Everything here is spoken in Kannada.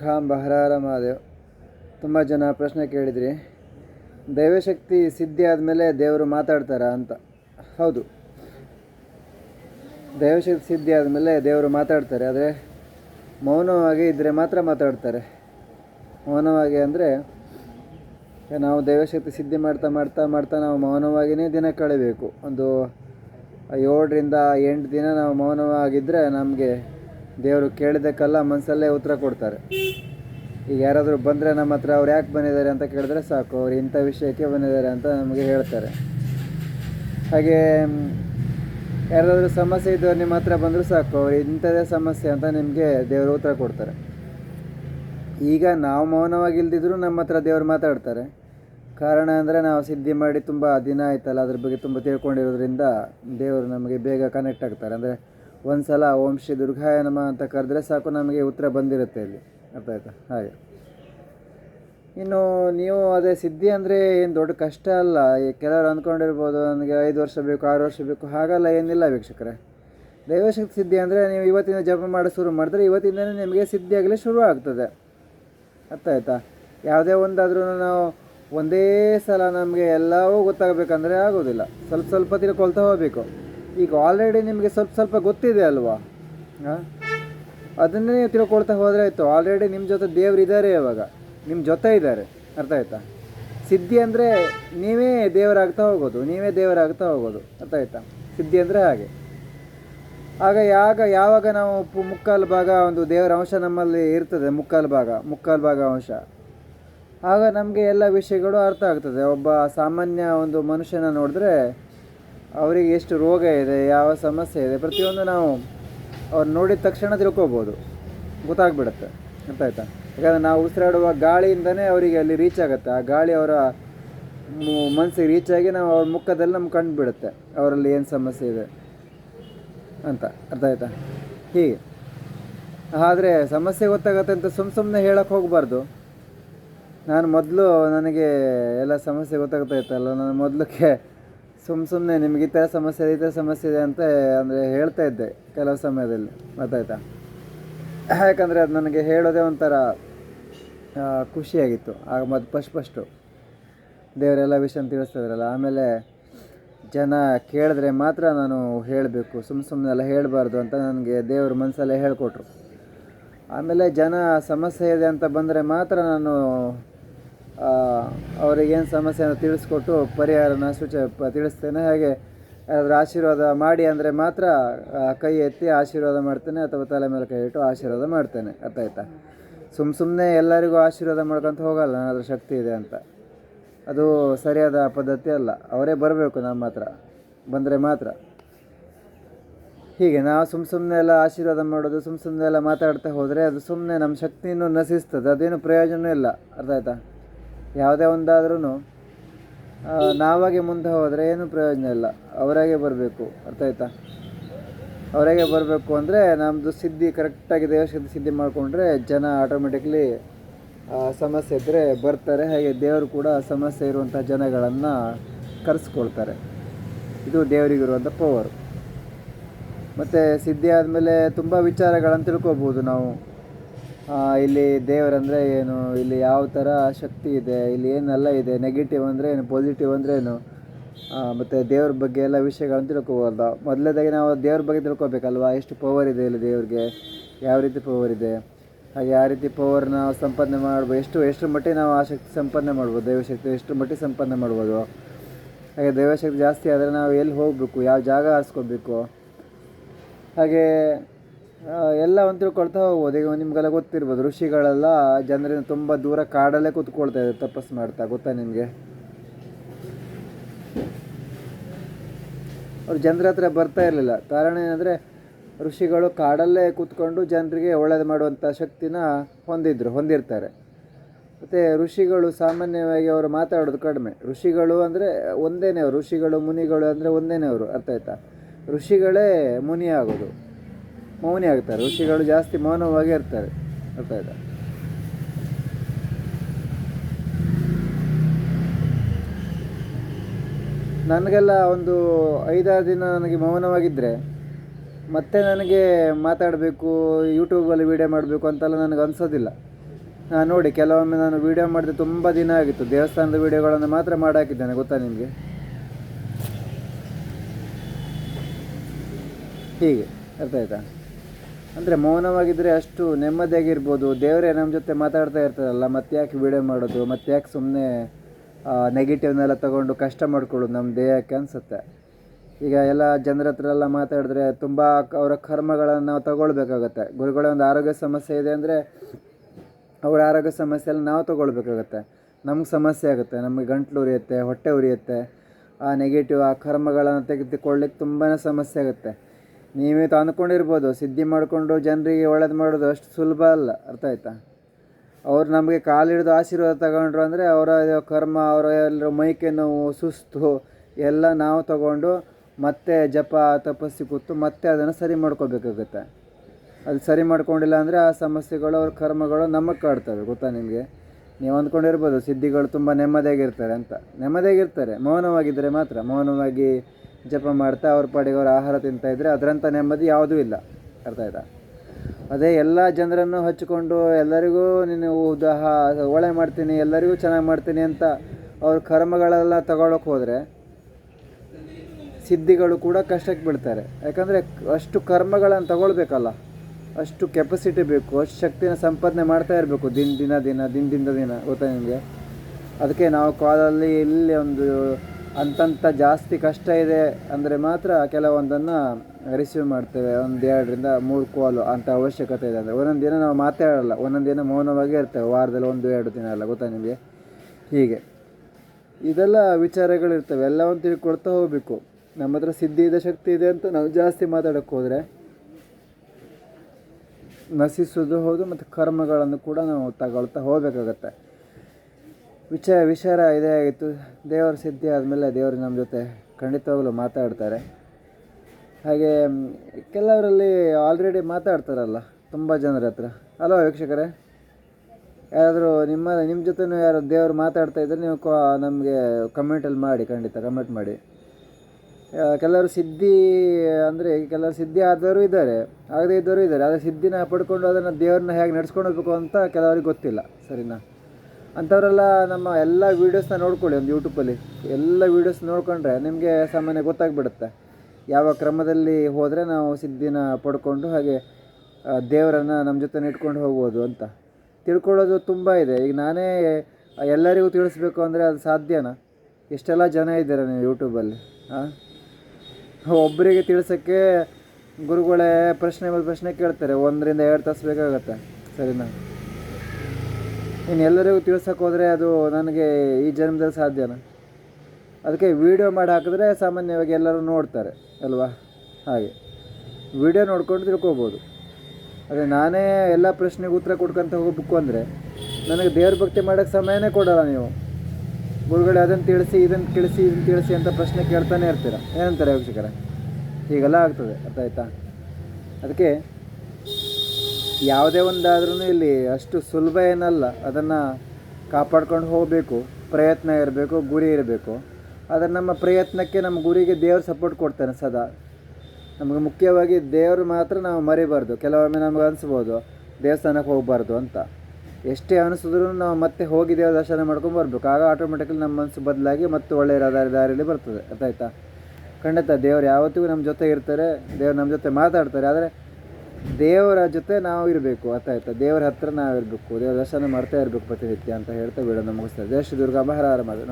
ಖಾಂ ಬಹರಾರ ಮಹಾದೇವ್ ತುಂಬ ಜನ ಪ್ರಶ್ನೆ ಕೇಳಿದ್ರಿ. ದೈವಶಕ್ತಿ ಸಿದ್ಧಿ ಆದಮೇಲೆ ದೇವರು ಮಾತಾಡ್ತಾರಾ ಅಂತ. ಹೌದು. ದೈವಶಕ್ತಿ ಸಿದ್ಧಿ ಆದಮೇಲೆ ದೇವರು ಮಾತಾಡ್ತಾರೆ. ಆದರೆ ಮೌನವಾಗಿ ಇದ್ದರೆ ಮಾತ್ರ ಮಾತಾಡ್ತಾರೆ. ಮೌನವಾಗಿ ಅಂದರೆ ನಾವು ದೈವಶಕ್ತಿ ಸಿದ್ಧಿ ಮಾಡ್ತಾ ಮಾಡ್ತಾ ಮಾಡ್ತಾ ನಾವು ಮೌನವಾಗಿಯೇ ದಿನ ಕಳಿಬೇಕು. ಒಂದು ಏಳರಿಂದ ಎಂಟು ದಿನ ನಾವು ಮೌನವಾಗಿದ್ದರೆ ನಮಗೆ ದೇವರು ಕೇಳಿದ್ದಕ್ಕೆಲ್ಲ ಮನಸ್ಸಲ್ಲೇ ಉತ್ತರ ಕೊಡ್ತಾರೆ. ಈಗ ಯಾರಾದರೂ ಬಂದರೆ ನಮ್ಮ ಹತ್ರ ಅವ್ರು ಯಾಕೆ ಬಂದಿದ್ದಾರೆ ಅಂತ ಕೇಳಿದ್ರೆ ಸಾಕು, ಅವ್ರು ಇಂಥ ವಿಷಯಕ್ಕೆ ಬಂದಿದ್ದಾರೆ ಅಂತ ನಮಗೆ ಹೇಳ್ತಾರೆ. ಹಾಗೆ ಯಾರಾದರೂ ಸಮಸ್ಯೆ ಇದ್ದವ್ರು ನಿಮ್ಮ ಹತ್ರ ಬಂದರೂ ಸಾಕು, ಅವ್ರು ಇಂಥದೇ ಸಮಸ್ಯೆ ಅಂತ ನಿಮಗೆ ದೇವರು ಉತ್ತರ ಕೊಡ್ತಾರೆ. ಈಗ ನಾವು ಮೌನವಾಗಿ ಇಲ್ದಿದ್ರೂ ನಮ್ಮ ಹತ್ರ ದೇವರು ಮಾತಾಡ್ತಾರೆ. ಕಾರಣ ಅಂದರೆ ನಾವು ಸಿದ್ಧಿ ಮಾಡಿ ತುಂಬ ದಿನ ಆಯ್ತಲ್ಲ, ಅದ್ರ ಬಗ್ಗೆ ತುಂಬ ತಿಳ್ಕೊಂಡಿರೋದ್ರಿಂದ ದೇವರು ನಮಗೆ ಬೇಗ ಕನೆಕ್ಟ್ ಆಗ್ತಾರೆ. ಅಂದರೆ ಒಂದು ಸಲ ಓಂ ಶ್ರೀ ದುರ್ಗಾಯ ನಮ ಅಂತ ಕರೆದ್ರೆ ಸಾಕು ನಮಗೆ ಉತ್ತರ ಬಂದಿರುತ್ತೆ ಇಲ್ಲಿ. ಅರ್ಥ ಆಯ್ತಾ? ಹಾಗೆ. ಇನ್ನು ನೀವು ಅದೇ ಸಿದ್ಧಿ ಅಂದರೆ ಏನು ದೊಡ್ಡ ಕಷ್ಟ ಅಲ್ಲ. ಕೆಲವರು ಅಂದ್ಕೊಂಡಿರ್ಬೋದು, ನನಗೆ ಐದು ವರ್ಷ ಬೇಕು, ಆರು ವರ್ಷ ಬೇಕು, ಹಾಗಲ್ಲ, ಏನಿಲ್ಲ ವೀಕ್ಷಕರೇ. ದೈವಶಕ್ತಿ ಸಿದ್ಧಿ ಅಂದರೆ ನೀವು ಇವತ್ತಿನ ಜಪ ಮಾಡಿ, ಶುರು ಮಾಡಿದ್ರೆ ಇವತ್ತಿಂದನೇ ನಿಮಗೆ ಸಿದ್ಧಿ ಆಗಲಿ ಶುರು ಆಗ್ತದೆ. ಅರ್ಥ ಆಯ್ತಾ? ಯಾವುದೇ ಒಂದಾದ್ರೂ ನಾವು ಒಂದೇ ಸಲ ನಮಗೆ ಎಲ್ಲವೂ ಗೊತ್ತಾಗಬೇಕಂದ್ರೆ ಆಗೋದಿಲ್ಲ. ಸ್ವಲ್ಪ ಸ್ವಲ್ಪ ತಿಳ್ಕೊಳ್ತಾ ಹೋಗಬೇಕು. ಈಗ ಆಲ್ರೆಡಿ ನಿಮಗೆ ಸ್ವಲ್ಪ ಸ್ವಲ್ಪ ಗೊತ್ತಿದೆ ಅಲ್ವಾ? ಅದನ್ನೇ ನೀವು ತಿಳ್ಕೊಳ್ತಾ ಹೋದರೆ ಆಯಿತು. ಆಲ್ರೆಡಿ ನಿಮ್ಮ ಜೊತೆ ದೇವ್ರು ಇದ್ದಾರೆ ಇವಾಗ. ನಿಮ್ಮ ಜೊತೆ ಇದ್ದಾರೆ ಅರ್ಥ ಆಯ್ತಾ? ಸಿದ್ಧಿ ಅಂದರೆ ನೀವೇ ದೇವರಾಗ್ತಾ ಹೋಗೋದು. ನೀವೇ ದೇವರಾಗ್ತಾ ಹೋಗೋದು. ಅರ್ಥ ಆಯ್ತಾ? ಸಿದ್ಧಿ ಅಂದರೆ ಹಾಗೆ. ಆಗ ಯಾವಾಗ ಯಾವಾಗ ನಾವು ಮುಕ್ಕಾಲು ಭಾಗ ಒಂದು ದೇವರ ಅಂಶ ನಮ್ಮಲ್ಲಿ ಇರ್ತದೆ, ಮುಕ್ಕಾಲು ಭಾಗ ಮುಕ್ಕಾಲು ಭಾಗ ಅಂಶ. ಆಗ ನಮಗೆ ಎಲ್ಲ ವಿಷಯಗಳು ಅರ್ಥ ಆಗ್ತದೆ. ಒಬ್ಬ ಸಾಮಾನ್ಯ ಒಂದು ಮನುಷ್ಯನ ನೋಡಿದ್ರೆ ಅವರಿಗೆ ಎಷ್ಟು ರೋಗ ಇದೆ, ಯಾವ ಸಮಸ್ಯೆ ಇದೆ, ಪ್ರತಿಯೊಂದು ನಾವು ಅವ್ರು ನೋಡಿದ ತಕ್ಷಣ ತಿಳ್ಕೊಬೋದು. ಗೊತ್ತಾಗ್ಬಿಡುತ್ತೆ. ಗೊತ್ತಾಯ್ತಾ ಯಾಕಂದರೆ ನಾವು ಉಸಿರಾಡುವ ಗಾಳಿಯಿಂದನೇ ಅವರಿಗೆ ಅಲ್ಲಿ ರೀಚ್ ಆಗುತ್ತೆ. ಆ ಗಾಳಿ ಅವರ ಮನಸ್ಸಿಗೆ ರೀಚ್ ಆಗಿ ನಾವು ಅವ್ರ ಮುಖದಲ್ಲಿ ನಮ್ಗೆ ಕಂಡುಬಿಡುತ್ತೆ. ಅವರಲ್ಲಿ ಏನು ಸಮಸ್ಯೆ ಇದೆ ಅಂತ. ಅರ್ಥ ಆಯ್ತಾ ಹೀಗೆ. ಆದರೆ ಸಮಸ್ಯೆ ಗೊತ್ತಾಗತ್ತೆ ಅಂತ ಸುಮ್ಮ ಸುಮ್ಮನೆ ಹೇಳಕ್ಕೆ ಹೋಗಬಾರ್ದು. ನಾನು ಮೊದಲು ನನಗೆ ಎಲ್ಲ ಸಮಸ್ಯೆ ಗೊತ್ತಾಗ್ತಾ ಇತ್ತಲ್ಲ, ನಾನು ಮೊದಲಕ್ಕೆ ಸುಮ್ಮ ಸುಮ್ಮನೆ ನಿಮ್ಗೆ ಈ ಥರ ಸಮಸ್ಯೆ ಇದೆ, ಈ ಥರ ಸಮಸ್ಯೆ ಇದೆ ಅಂತ, ಅಂದರೆ ಹೇಳ್ತಾ ಇದ್ದೆ ಕೆಲವು ಸಮಯದಲ್ಲಿ. ಗೊತ್ತಾಯ್ತಾ? ಯಾಕಂದರೆ ಅದು ನನಗೆ ಹೇಳೋದೇ ಒಂಥರ ಖುಷಿಯಾಗಿತ್ತು. ಆಗ ಮತ್ತು ಫಸ್ಟ್ ಫಸ್ಟು. ದೇವರೆಲ್ಲ ವಿಷಯ ತಿಳಿಸ್ತಿದ್ರಲ್ಲ, ಆಮೇಲೆ ಜನ ಕೇಳಿದ್ರೆ ಮಾತ್ರ ನಾನು ಹೇಳಬೇಕು ಸುಮ್ಮ ಸುಮ್ಮನೆ ಎಲ್ಲ ಹೇಳಬಾರ್ದು ಅಂತ ನನಗೆ ದೇವ್ರ ಮನಸ್ಸಲ್ಲೇ ಹೇಳಿಕೊಟ್ರು. ಆಮೇಲೆ ಜನ ಸಮಸ್ಯೆ ಇದೆ ಅಂತ ಬಂದರೆ ಮಾತ್ರ ನಾನು ಅವರಿಗೇನು ಸಮಸ್ಯೆ ಅಂತ ತಿಳಿಸ್ಕೊಟ್ಟು ಪರಿಹಾರನ ಸೂಚ ತಿಳಿಸ್ತೇನೆ. ಹಾಗೆ ಯಾರಾದರೂ ಆಶೀರ್ವಾದ ಮಾಡಿ ಅಂದರೆ ಮಾತ್ರ ಕೈ ಎತ್ತಿ ಆಶೀರ್ವಾದ ಮಾಡ್ತೇನೆ ಅಥವಾ ತಲೆ ಮೇಲೆ ಕೈ ಇಟ್ಟು ಆಶೀರ್ವಾದ ಮಾಡ್ತೇನೆ. ಅರ್ಥ ಆಯ್ತಾ? ಸುಮ್ಮ ಸುಮ್ಮನೆ ಎಲ್ಲರಿಗೂ ಆಶೀರ್ವಾದ ಮಾಡ್ಕೊಂತ ಹೋಗಲ್ಲ ನನ್ನ ಶಕ್ತಿ ಇದೆ ಅಂತ. ಅದು ಸರಿಯಾದ ಪದ್ಧತಿ ಅಲ್ಲ. ಅವರೇ ಬರಬೇಕು ನಮ್ಮ ಹತ್ರ. ಬಂದರೆ ಮಾತ್ರ. ಹೀಗೆ ನಾವು ಸುಮ್ಮ ಸುಮ್ಮನೆ ಎಲ್ಲ ಆಶೀರ್ವಾದ ಮಾಡೋದು ಸುಮ್ಮ ಸುಮ್ಮನೆ ಎಲ್ಲ ಮಾತಾಡ್ತಾ ಹೋದರೆ ಅದು ಸುಮ್ಮನೆ ನಮ್ಮ ಶಕ್ತಿಯನ್ನು ನಶಿಸ್ತದೆ. ಅದೇನು ಪ್ರಯೋಜನ ಇಲ್ಲ. ಅರ್ಥ ಆಯ್ತಾ? ಯಾವುದೇ ಒಂದಾದ್ರೂ ನಾವಾಗೆ ಮುಂದೆ ಹೋದರೆ ಏನೂ ಪ್ರಯೋಜನ ಇಲ್ಲ. ಅವರಾಗೆ ಬರಬೇಕು. ಅರ್ಥ ಆಯ್ತಾ? ಅವರಾಗೆ ಬರಬೇಕು ಅಂದರೆ ನಮ್ಮದು ಸಿದ್ಧಿ ಕರೆಕ್ಟಾಗಿ ದೇವಶಕ್ತಿ ಸಿದ್ಧಿ ಮಾಡಿಕೊಂಡ್ರೆ ಜನ ಆಟೋಮೆಟಿಕ್ಲಿ ಸಮಸ್ಯೆ ಇದ್ದರೆ ಬರ್ತಾರೆ. ಹಾಗೆ ದೇವರು ಕೂಡ ಸಮಸ್ಯೆ ಇರುವಂಥ ಜನಗಳನ್ನು ಕರೆಸ್ಕೊಳ್ತಾರೆ. ಇದು ದೇವರಿಗಿರುವಂಥ ಪವರ್ ಮತ್ತು ಸಿದ್ಧಿ ಆದಮೇಲೆ ತುಂಬ ವಿಚಾರಗಳನ್ನು ತಿಳ್ಕೊಬೋದು ನಾವು. ಇಲ್ಲಿ ದೇವರಂದರೆ ಏನು? ಇಲ್ಲಿ ಯಾವ ಥರ ಶಕ್ತಿ ಇದೆ? ಇಲ್ಲಿ ಏನೆಲ್ಲ ಇದೆ? ನೆಗೆಟಿವ್ ಅಂದರೆ ಏನು? ಪಾಸಿಟಿವ್ ಅಂದರೆ ಏನು? ಮತ್ತು ದೇವ್ರ ಬಗ್ಗೆ ಎಲ್ಲ ವಿಷಯಗಳನ್ನು ತಿಳ್ಕೊಬೋದು? ಮೊದಲನೇದಾಗಿ ನಾವು ದೇವ್ರ ಬಗ್ಗೆ ತಿಳ್ಕೊಬೇಕಲ್ವಾ? ಎಷ್ಟು ಪವರ್ ಇದೆ ಇಲ್ಲಿ ದೇವ್ರಿಗೆ? ಯಾವ ರೀತಿ ಪವರ್ ಇದೆ? ಹಾಗೆ ಯಾವ ರೀತಿ ಪವರ್ ನಾವು ಸಂಪಾದನೆ ಮಾಡ್ಬೋದು ಎಷ್ಟು ಎಷ್ಟು ಮಟ್ಟಿಗೆ ನಾವು ಆ ಶಕ್ತಿ ಸಂಪಾದನೆ ಮಾಡ್ಬೋದು? ದೈವಶಕ್ತಿ ಎಷ್ಟು ಮಟ್ಟಿಗೆ ಸಂಪಾದನೆ ಮಾಡ್ಬೋದು? ಹಾಗೆ ದೈವಶಕ್ತಿ ಜಾಸ್ತಿ ಆದರೆ ನಾವು ಎಲ್ಲಿ ಹೋಗಬೇಕು? ಯಾವ ಜಾಗ ಆರಿಸ್ಕೋಬೇಕು? ಹಾಗೆ ಆ, ಎಲ್ಲ ಒಂದು ತಿಳ್ಕೊಳ್ತಾ ಹೋಗ್ಬೋದು. ಈಗ ನಿಮಗೆಲ್ಲ ಗೊತ್ತಿರ್ಬೋದು ಋಷಿಗಳೆಲ್ಲ ಜನರಿಂದ ತುಂಬ ದೂರ ಕಾಡಲ್ಲೇ ಕೂತ್ಕೊಳ್ತಾ ಇದ್ದಾರೆ ತಪಸ್ಸು ಮಾಡ್ತಾ ಗೊತ್ತಾ ನಿಮಗೆ? ಅವ್ರು ಜನರ ಹತ್ರ ಬರ್ತಾ ಇರಲಿಲ್ಲ. ಕಾರಣ ಏನಂದರೆ ಋಷಿಗಳು ಕಾಡಲ್ಲೇ ಕೂತ್ಕೊಂಡು ಜನರಿಗೆ ಒಳ್ಳೇದು ಮಾಡುವಂಥ ಶಕ್ತಿನ ಹೊಂದಿದ್ರು ಹೊಂದಿರ್ತಾರೆ. ಮತ್ತು ಋಷಿಗಳು ಸಾಮಾನ್ಯವಾಗಿ ಅವರು ಮಾತಾಡೋದು ಕಡಿಮೆ. ಋಷಿಗಳು ಅಂದರೆ ಒಂದೇನೇ ಅವರು ಋಷಿಗಳು ಮುನಿಗಳು ಅಂದರೆ ಒಂದೇನೇ ಅವರು ಅರ್ಥ ಆಯ್ತಾ? ಋಷಿಗಳೇ ಮುನಿ ಆಗೋದು ಮೌನಿ ಆಗ್ತಾರೆ, ಋಷಿಗಳು ಜಾಸ್ತಿ ಮೌನವಾಗಿ ಇರ್ತಾರೆ ಅರ್ಥ ಆಯ್ತಾ ನನಗೆಲ್ಲ ಒಂದು ಐದಾರು ದಿನ ನನಗೆ ಮೌನವಾಗಿದ್ದರೆ ಮತ್ತೆ ನನಗೆ ಮಾತಾಡಬೇಕು, ಯೂಟ್ಯೂಬಲ್ಲಿ ವೀಡಿಯೋ ಮಾಡಬೇಕು ಅಂತೆಲ್ಲ ನನಗೆ ಅನಿಸೋದಿಲ್ಲ. ನಾನು ನೋಡಿ, ಕೆಲವೊಮ್ಮೆ ನಾನು ವೀಡಿಯೋ ಮಾಡಿದ್ರೆ ತುಂಬ ದಿನ ಆಗಿತ್ತು. ದೇವಸ್ಥಾನದ ವೀಡಿಯೋಗಳನ್ನು ಮಾತ್ರ ಮಾಡಾಕಿದ್ದೇನೆ, ಗೊತ್ತಾ ನಿಮಗೆ? ಹೀಗೆ, ಅರ್ಥ ಆಯ್ತಾ? ಅಂದರೆ ಮೌನವಾಗಿದ್ದರೆ ಅಷ್ಟು ನೆಮ್ಮದಿಯಾಗಿರ್ಬೋದು. ದೇವರೇ ನಮ್ಮ ಜೊತೆ ಮಾತಾಡ್ತಾ ಇರ್ತಾರಲ್ಲ, ಮತ್ತೆ ಯಾಕೆ ವಿಡಿಯೋ ಮಾಡೋದು, ಮತ್ತೆ ಯಾಕೆ ಸುಮ್ಮನೆ ನೆಗೆಟಿವ್ನೆಲ್ಲ ತಗೊಂಡು ಕಷ್ಟ ಮಾಡ್ಕೊಳ್ಳೋದು ನಮ್ಮ ದೇಹಕ್ಕೆ ಅನಿಸುತ್ತೆ. ಈಗ ಎಲ್ಲ ಜನರ ಹತ್ರ ಎಲ್ಲ ಮಾತಾಡಿದ್ರೆ ತುಂಬ ಅವರ ಕರ್ಮಗಳನ್ನು ನಾವು ತಗೊಳ್ಬೇಕಾಗತ್ತೆ. ಗುರುಗಳ ಒಂದು ಆರೋಗ್ಯ ಸಮಸ್ಯೆ ಇದೆ ಅಂದರೆ ಅವರ ಆರೋಗ್ಯ ಸಮಸ್ಯೆಯಲ್ಲಿ ನಾವು ತಗೊಳ್ಬೇಕಾಗತ್ತೆ. ನಮ್ಗೆ ಸಮಸ್ಯೆ ಆಗುತ್ತೆ, ನಮಗೆ ಗಂಟ್ಲು ಉರಿಯುತ್ತೆ, ಹೊಟ್ಟೆ ಉರಿಯುತ್ತೆ. ಆ ನೆಗೆಟಿವ್ ಆ ಕರ್ಮಗಳನ್ನು ತೆಗೆದುಕೊಳ್ಳಿಕ್ಕೆ ತುಂಬಾ ಸಮಸ್ಯೆ ಆಗುತ್ತೆ. ನೀವೇ ತ ಅಂದ್ಕೊಂಡಿರ್ಬೋದು ಸಿದ್ಧಿ ಮಾಡಿಕೊಂಡು ಜನರಿಗೆ ಒಳ್ಳೇದು ಮಾಡೋದು ಅಷ್ಟು ಸುಲಭ ಅಲ್ಲ, ಅರ್ಥ ಆಯ್ತಾ? ಅವ್ರು ನಮಗೆ ಕಾಲಿಡಿದು ಆಶೀರ್ವಾದ ತಗೊಂಡ್ರು ಅಂದರೆ ಅವರ ಕರ್ಮ, ಅವರ ಎಲ್ಲರ ಮೈಕೆ ನೋವು, ಸುಸ್ತು ಎಲ್ಲ ನಾವು ತಗೊಂಡು ಮತ್ತೆ ಜಪ, ತಪಸ್ಸಿ ಕೂತು ಮತ್ತೆ ಅದನ್ನು ಸರಿ ಮಾಡ್ಕೋಬೇಕಾಗುತ್ತೆ. ಅದು ಸರಿ ಮಾಡ್ಕೊಂಡಿಲ್ಲ ಅಂದರೆ ಆ ಸಮಸ್ಯೆಗಳು, ಅವ್ರ ಕರ್ಮಗಳು ನಮಗೆ ಕಾಡ್ತವೆ, ಗೊತ್ತಾ ನಿಮಗೆ? ನೀವು ಅಂದ್ಕೊಂಡಿರ್ಬೋದು ಸಿದ್ಧಿಗಳು ತುಂಬ ನೆಮ್ಮದಿಯಾಗಿರ್ತಾರೆ ಅಂತ. ನೆಮ್ಮದಿಯಾಗಿರ್ತಾರೆ, ಮೌನವಾಗಿದ್ದರೆ ಮಾತ್ರ, ಮೌನವಾಗಿ ಜಪ ಮಾಡ್ತಾ ಅವ್ರ ಪಾಡಿಗೆ ಅವ್ರ ಆಹಾರ ತಿಂತಾ ಇದ್ದರೆ ಅದರಂಥ ನೆಮ್ಮದಿ ಯಾವುದೂ ಇಲ್ಲ. ಅರ್ಥ ಆಯ್ತಾ? ಅದೇ ಎಲ್ಲ ಜನರನ್ನು ಹಚ್ಚಿಕೊಂಡು ಎಲ್ಲರಿಗೂ ನೀನು ಉದಾಹ ಒಳ್ಳೆ ಮಾಡ್ತೀನಿ, ಎಲ್ಲರಿಗೂ ಚೆನ್ನಾಗಿ ಮಾಡ್ತೀನಿ ಅಂತ ಅವ್ರ ಕರ್ಮಗಳೆಲ್ಲ ತಗೊಳಕ್ಕೆ ಹೋದರೆ ಸಿದ್ಧಿಗಳು ಕೂಡ ಕಷ್ಟಕ್ಕೆ ಬಿಡ್ತಾರೆ ಯಾಕಂದರೆ ಅಷ್ಟು ಕರ್ಮಗಳನ್ನು ತಗೊಳ್ಬೇಕಲ್ಲ, ಅಷ್ಟು ಕೆಪಾಸಿಟಿ ಬೇಕು, ಅಷ್ಟು ಶಕ್ತಿನ ಸಂಪಾದನೆ ಮಾಡ್ತಾ ಇರಬೇಕು ದಿನ ದಿನ ದಿನ, ದಿನದಿಂದ ದಿನ ಗೊತ್ತಾ ನಿಮಗೆ? ಅದಕ್ಕೆ ನಾವು ಕಾಲಲ್ಲಿ ಇಲ್ಲಿ ಒಂದು ಅಂತಂತ ಜಾಸ್ತಿ ಕಷ್ಟ ಇದೆ ಅಂದರೆ ಮಾತ್ರ ಕೆಲವೊಂದನ್ನು ರಿಸೀವ್ ಮಾಡ್ತೇವೆ. ಒಂದು ಎರಡರಿಂದ ಮೂರು ಕಾಲು ಅಂತ ಅವಶ್ಯಕತೆ ಇದೆ ಅಂದರೆ ಒಂದೊಂದು ದಿನ ನಾವು ಮಾತಾಡಲ್ಲ, ಒಂದೊಂದು ದಿನ ಮೌನವಾಗೇ ಇರ್ತೇವೆ. ವಾರದಲ್ಲಿ ಒಂದು, ಎರಡು ದಿನ ಅಲ್ಲ, ಗೊತ್ತಾ ನಿಮಗೆ? ಹೀಗೆ. ಇದೆಲ್ಲ ವಿಚಾರಗಳಿರ್ತವೆ ಎಲ್ಲವನ್ನು ತಿಳ್ಕೊಳ್ತಾ ಹೋಗಬೇಕು. ನಮ್ಮ ಹತ್ರ ಸಿದ್ಧಿ ಇದೆ ಶಕ್ತಿ ಇದೆ ಅಂತ ನಾವು ಜಾಸ್ತಿ ಮಾತಾಡೋಕ್ಕೆ ಹೋದರೆ ನಶಿಸೋದು ಹೌದು, ಮತ್ತು ಕರ್ಮಗಳನ್ನು ಕೂಡ ನಾವು ತಗೊಳ್ತಾ ಹೋಗಬೇಕಾಗತ್ತೆ. ವಿಚಾರ ವಿಚಾರ ಇದೇ ಆಗಿತ್ತು. ದೇವರ ಸಿದ್ಧಿ ಆದಮೇಲೆ ದೇವರು ನಮ್ಮ ಜೊತೆ ಖಂಡಿತವಾಗಲೂ ಮಾತಾಡ್ತಾರೆ. ಹಾಗೆ ಕೆಲವರಲ್ಲಿ ಆಲ್ರೆಡಿ ಮಾತಾಡ್ತಾರಲ್ಲ, ತುಂಬ ಜನರ ಹತ್ರ. ಅಲ್ವಾ ವೀಕ್ಷಕರೇ? ಯಾರಾದರೂ ನಿಮ್ಮ ನಿಮ್ಮ ಜೊತೆನೂ ಯಾರು ದೇವರು ಮಾತಾಡ್ತಾ ಇದ್ದರೆ ನೀವು ನಮಗೆ ಕಮೆಂಟಲ್ಲಿ ಮಾಡಿ, ಖಂಡಿತ ಕಮೆಂಟ್ ಮಾಡಿ. ಕೆಲವರು ಸಿದ್ಧಿ, ಅಂದರೆ ಕೆಲವರು ಸಿದ್ಧಿ ಆದವರು ಇದ್ದಾರೆ, ಆಗದೇ ಇದ್ದವರು ಇದ್ದಾರೆ. ಆದರೆ ಸಿದ್ಧಿನ ಪಡ್ಕೊಂಡು ಅದನ್ನು ದೇವ್ರನ್ನ ಹೇಗೆ ನಡೆಸ್ಕೊಂಡು ಹೋಗ್ಬೇಕು ಅಂತ ಕೆಲವರಿಗೆ ಗೊತ್ತಿಲ್ಲ. ಸರಿನಾ? ಅಂಥವರೆಲ್ಲ ನಮ್ಮ ಎಲ್ಲ ವೀಡಿಯೋಸ್ನ ನೋಡ್ಕೊಳ್ಳಿ ಒಂದು ಯೂಟ್ಯೂಬಲ್ಲಿ ಎಲ್ಲ ವೀಡಿಯೋಸ್ ನೋಡಿಕೊಂಡ್ರೆ ನಿಮಗೆ ಸಾಮಾನ್ಯ ಗೊತ್ತಾಗ್ಬಿಡುತ್ತೆ. ಯಾವ ಕ್ರಮದಲ್ಲಿ ಹೋದರೆ ನಾವು ಸಿದ್ಧಿನ ಪಡ್ಕೊಂಡು ಹಾಗೆ ದೇವರನ್ನು ನಮ್ಮ ಜೊತೆ ಇಟ್ಕೊಂಡು ಹೋಗ್ಬೋದು ಅಂತ. ತಿಳ್ಕೊಳ್ಳೋದು ತುಂಬ ಇದೆ. ಈಗ ನಾನೇ ಎಲ್ಲರಿಗೂ ತಿಳಿಸ್ಬೇಕು ಅಂದರೆ ಅದು ಸಾಧ್ಯನಾ? ಎಷ್ಟೆಲ್ಲ ಜನ ಇದ್ದಾರೆ ನೀವು ಯೂಟ್ಯೂಬಲ್ಲಿ ಹಾಂ ಒಬ್ಬರಿಗೆ ತಿಳಿಸೋಕ್ಕೆ ಗುರುಗಳೇ ಪ್ರಶ್ನೆ ಮೇಲೆ ಪ್ರಶ್ನೆ ಕೇಳ್ತಾರೆ. ಒಂದರಿಂದ ಎರಡು ತಾಸು ಬೇಕಾಗತ್ತೆ. ಸರಿನಾ? ಇನ್ನು ಎಲ್ಲರಿಗೂ ತಿಳ್ಸೋಕೆ ಹೋದರೆ ಅದು ನನಗೆ ಈ ಜನ್ಮದಲ್ಲಿ ಸಾಧ್ಯನಾ? ಅದಕ್ಕೆ ವೀಡಿಯೋ ಮಾಡಿ ಹಾಕಿದ್ರೆ ಸಾಮಾನ್ಯವಾಗಿ ಎಲ್ಲರೂ ನೋಡ್ತಾರೆ, ಅಲ್ವಾ? ಹಾಗೆ. ವೀಡಿಯೋ ನೋಡ್ಕೊಂಡು ತಿಳ್ಕೊಬೋದು. ಅದೇ ನಾನೇ ಎಲ್ಲ ಪ್ರಶ್ನೆಗೆ ಉತ್ತರ ಕೊಡ್ಕೊಂತ ಹೋಗ್ಬೇಕು ಅಂದರೆ ನನಗೆ ದೇವ್ರ ಭಕ್ತಿ ಮಾಡೋಕ್ಕೆ ಸಮಯನೇ ಕೊಡಲ್ಲ ನೀವು. ಗುರುಗಳು ಅದನ್ನು ತಿಳಿಸಿ, ಇದನ್ನು ತಿಳಿಸಿ ಇದನ್ನು ತಿಳಿಸಿ ಅಂತ ಪ್ರಶ್ನೆ ಕೇಳ್ತಾನೆ ಇರ್ತೀರ? ಏನಂತಾರೆ ವೀಕ್ಷಕರೇ? ಹೀಗೆಲ್ಲ ಆಗ್ತದೆ, ಅರ್ಥ ಆಯ್ತಾ? ಅದಕ್ಕೆ ಯಾವುದೇ ಒಂದಾದ್ರೂ ಇಲ್ಲಿ ಅಷ್ಟು ಸುಲಭ ಏನಲ್ಲ. ಅದನ್ನು ಕಾಪಾಡ್ಕೊಂಡು ಹೋಗಬೇಕು. ಪ್ರಯತ್ನ ಇರಬೇಕು, ಗುರಿ ಇರಬೇಕು. ಆದರೆ ನಮ್ಮ ಪ್ರಯತ್ನಕ್ಕೆ ನಮ್ಮ ಗುರಿಗೆ ದೇವರು ಸಪೋರ್ಟ್ ಕೊಡ್ತಾನೆ ಸದಾ. ನಮಗೆ ಮುಖ್ಯವಾಗಿ ದೇವರು ಮಾತ್ರ ನಾವು ಮರಿಬಾರ್ದು. ಕೆಲವೊಮ್ಮೆ ನಮ್ಗೆ ಅನಿಸ್ಬೋದು, ದೇವಸ್ಥಾನಕ್ಕೆ ಹೋಗಬಾರ್ದು ಅಂತ. ಎಷ್ಟೇ ಅನಿಸಿದ್ರು ನಾವು ಮತ್ತೆ ಹೋಗಿ ದೇವ್ರ ದರ್ಶನ ಮಾಡ್ಕೊಂಡು ಬರಬೇಕು. ಆಗ ಆಟೋಮೆಟಿಕಲಿ ನಮ್ಮ ಮನಸ್ಸು ಬದಲಾಗಿ ಮತ್ತೆ ಒಳ್ಳೆಯ ದಾರಿ ದಾರಿಯಲ್ಲಿ ಬರ್ತದೆ. ಅರ್ಥಾಯ್ತಾ? ಖಂಡಿತ ದೇವ್ರು ಯಾವತ್ತಿಗೂ ನಮ್ಮ ಜೊತೆ ಇರ್ತಾರೆ, ದೇವ್ರು ನಮ್ಮ ಜೊತೆ ಮಾತಾಡ್ತಾರೆ. ಆದರೆ ದೇವರ ಜೊತೆ ನಾವು ಇರಬೇಕು. ಅರ್ಥ ಆಯ್ತಾ? ದೇವರ ಹತ್ರ ನಾವು ಇರಬೇಕು ದೇವರ ದರ್ಶನ ಮಾಡ್ತಾ ಇರಬೇಕು ಪ್ರತಿನಿತ್ಯ ಅಂತ ಹೇಳ್ತಾ ಬಿಡೋಣ ಮುಗಿಸ್ತಾರೆ ಜಯ ಶ್ರೀ ದುರ್ಗಾ. ಮಹಾರಾರ ನಮಸ್ತೆ.